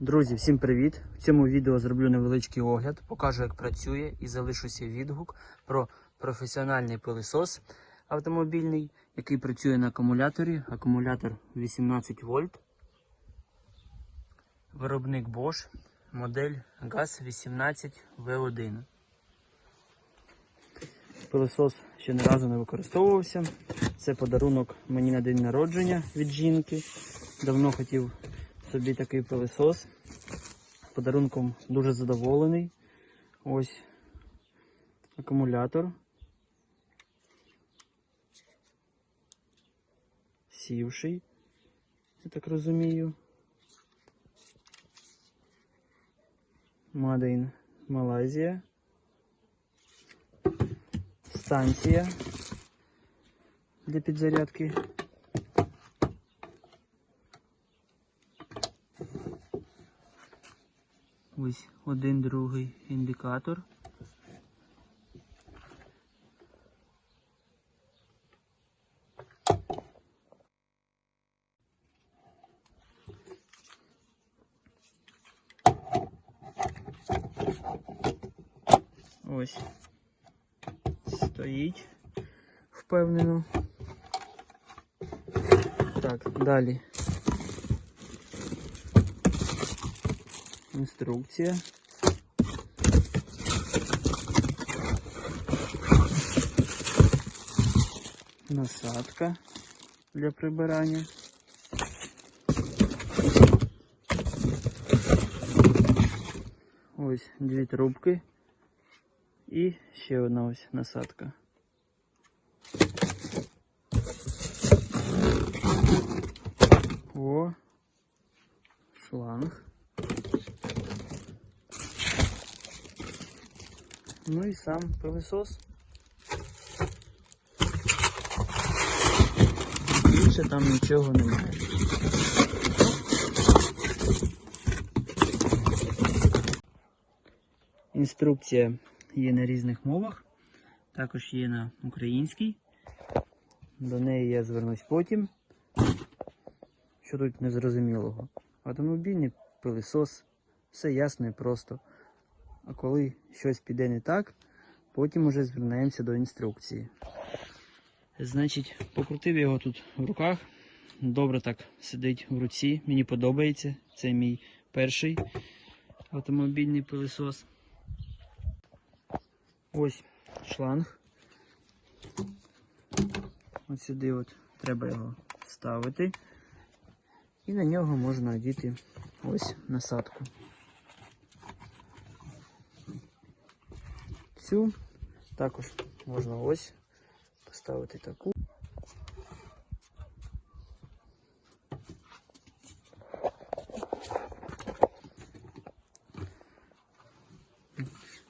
Друзі, всім привіт! В цьому відео зроблю невеличкий огляд, покажу, як працює і залишуся відгук про професіональний пилисос автомобільний, який працює на акумуляторі. Акумулятор 18 вольт. Виробник Bosch, модель GAZ 18 V1. Пилисос ще не разу не використовувався. Це подарунок мені на день народження від жінки. Давно хотів собі такий пилисос. Подарунком дуже задоволений. Ось акумулятор. Сівший, я так розумію. Мадейн Малайзія. Станція для підзарядки. Ось один другий індикатор. Ось стоїть впевнено. Так, далі. Інструкція. Насадка для прибирання. Ось дві трубки і ще одна ось насадка. О, шланг. Ну і сам пилисос. Більше там нічого немає. Інструкція є на різних мовах, також є на українській. До неї я звернусь потім. Що тут незрозумілого? Автомобільний пилисос, все ясно і просто. А коли щось піде не так, потім уже звернемося до інструкції. Значить, покрутив його тут в руках. Добре так сидить в руці. Мені подобається. Це мій перший автомобільний пилисос. Ось шланг. Ось сюди от треба його вставити. І на нього можна одіти ось насадку. Цю також можна ось поставити таку.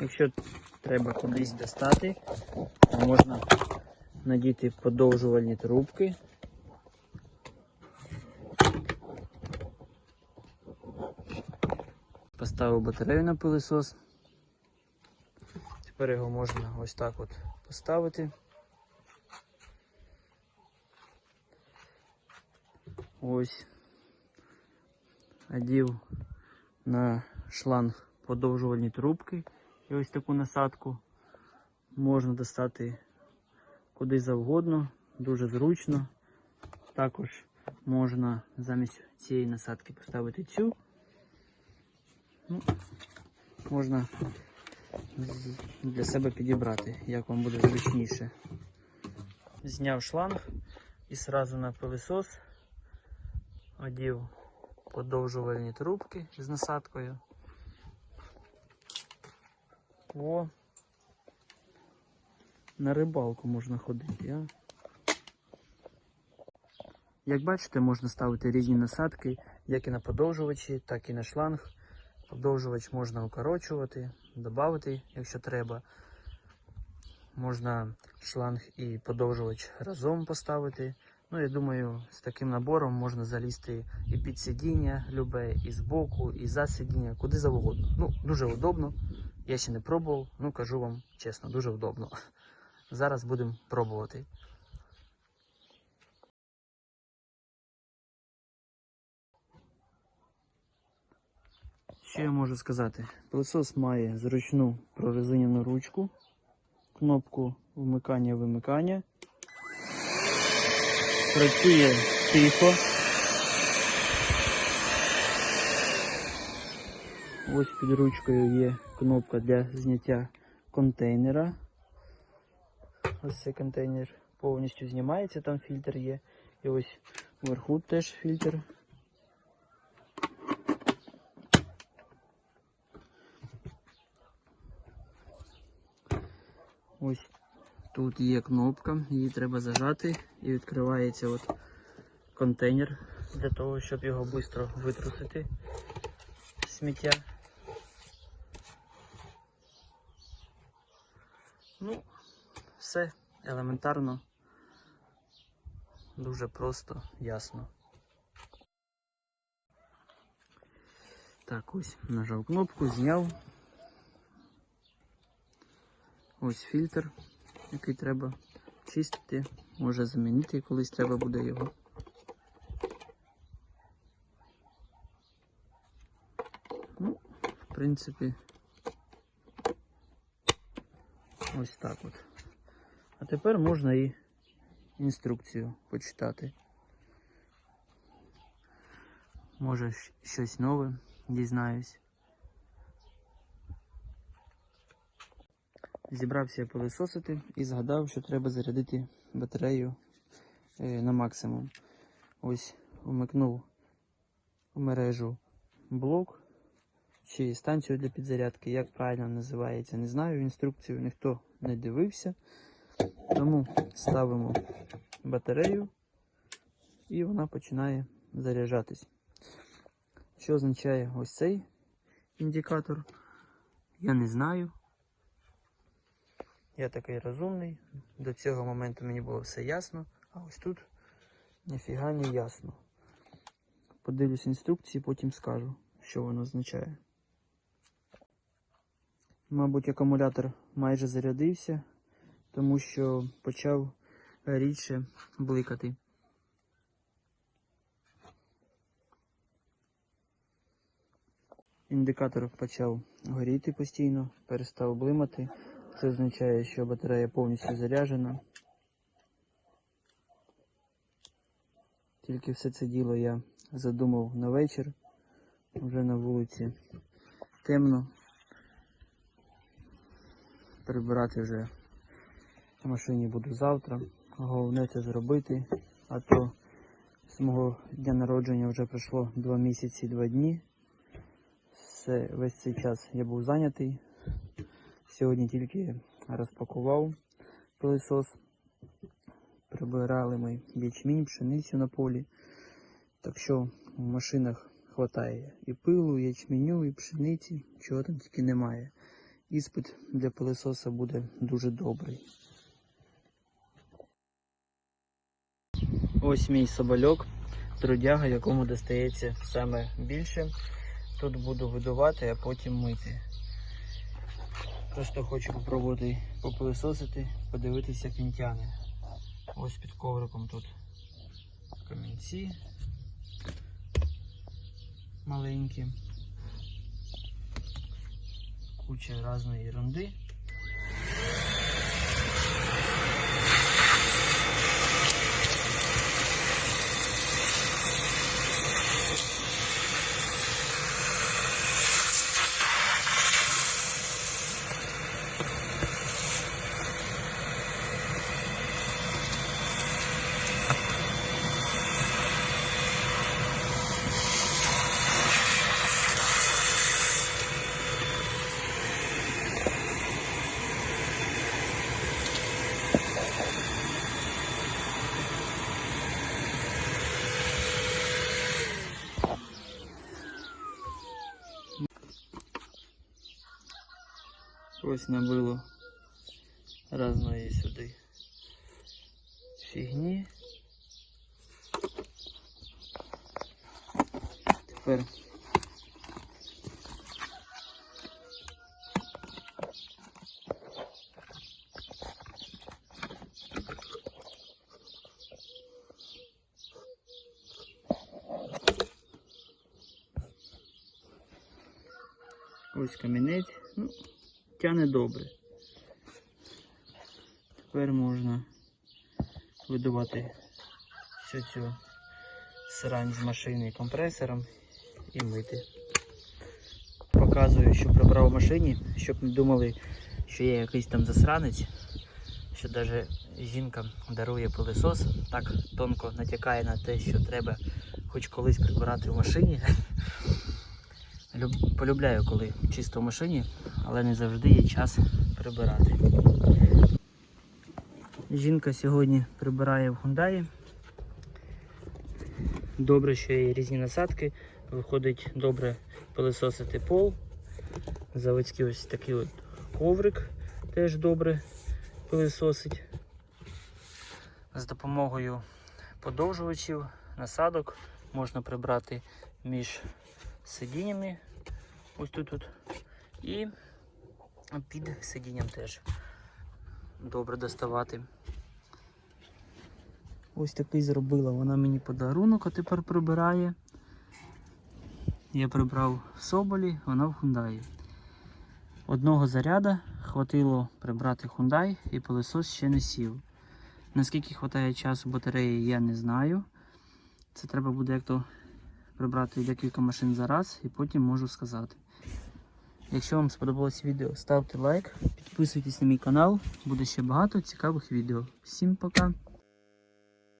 Якщо треба кудись достати, то можна надіти подовжувальні трубки. Поставив батарею на пилисос. Тепер його можна ось так от поставити. Ось одів на шланг подовжувальні трубки і ось таку насадку можна достати куди завгодно, дуже зручно. Також можна замість цієї насадки поставити цю. Ну, можна для себе підібрати, як вам буде зручніше. Зняв шланг і сразу на пилисос одів подовжувальні трубки з насадкою. О, на рибалку можна ходити, а? Як бачите, можна ставити різні насадки, як і на подовжувачі, так і на шланг. Подовжувач можна укорочувати, додати, якщо треба. Можна шланг і подовжувач разом поставити. Ну, я думаю, з таким набором можна залізти і під сидіння любе, і збоку, і за сидіння, куди завгодно. Ну, дуже удобно. Я ще не пробував, ну кажу вам чесно, дуже удобно. Зараз будемо пробувати. Що я можу сказати? Пилосос має зручну прорезинену ручку, кнопку вмикання-вимикання. Працює тихо. Ось під ручкою є кнопка для зняття контейнера. Ось цей контейнер повністю знімається, там фільтр є. І ось вверху теж фільтр. Ось тут є кнопка, її треба зажати і відкривається от контейнер для того, щоб його швидко витрусити сміття. Ну, все елементарно, дуже просто, ясно. Так, ось нажав кнопку, зняв. Ось фільтр, який треба чистити, може замінити, колись треба буде його. Ну, в принципі, ось так от. А тепер можна і інструкцію почитати. Може щось нове дізнаюсь. Зібрався пилисосити і згадав, що треба зарядити батарею е, на максимум. Ось вмикнув в мережу блок чи станцію для підзарядки, як правильно називається, не знаю. Інструкцію ніхто не дивився. Тому ставимо батарею і вона починає заряджатись. Що означає ось цей індикатор? Я не знаю. Я такий розумний. До цього моменту мені було все ясно, а ось тут ніфіга не ясно. Подивлюсь інструкції, потім скажу, що воно означає. Мабуть, акумулятор майже зарядився, тому що почав рідше бликати. Індикатор почав горіти постійно, перестав блимати. Це означає, що батарея повністю заряджена. Тільки все це діло я задумав на вечір. Вже на вулиці темно. Прибирати вже в машині буду завтра. Головне це зробити. А то з мого дня народження вже пройшло 2 місяці і 2 дні. Все, весь цей час я був зайнятий. Сьогодні тільки розпакував пилисос. Прибирали ми ячмінь, пшеницю на полі. Так що в машинах вистачає і пилу, і ячменю, і пшениці, чого там тільки немає. Іспит для пилисоса буде дуже добрий. Ось мій собольок, трудяга, якому достається саме більше. Тут буду видувати, а потім мити. Просто хочу попробувати попилисосити, подивитися, як він тяне. Ось під ковриком тут камінці маленькі. Куча різної ерунди. Ось набило разної сюди фігні. Тепер Ось камінець. Ну, тяне добре. Тепер можна видувати всю цю срань з машини компресором і мити. Показую, що прибрав в машині, щоб не думали, що я якийсь там засранець, що навіть жінка дарує пилисос, так тонко натякає на те, що треба хоч колись прибирати в машині. Полюбляю, коли чисто в машині, але не завжди є час прибирати. Жінка сьогодні прибирає в Хундаї. Добре, що є різні насадки. Виходить добре пилисосити пол. Заводський ось такий от коврик теж добре пилисосить. З допомогою подовжувачів, насадок можна прибрати між сидіннями. Ось тут от. І під сидінням теж добре доставати. Ось такий зробила вона мені подарунок, а тепер прибирає. Я прибрав в Соболі, вона в Хундаї. Одного заряда хватило прибрати Хундай і пилосос ще не сів. Наскільки вистачає часу батареї, я не знаю. Це треба буде як-то прибрати декілька машин за раз і потім можу сказати. Якщо вам сподобалось відео, ставте лайк, підписуйтесь на мій канал, буде ще багато цікавих відео. Всім пока!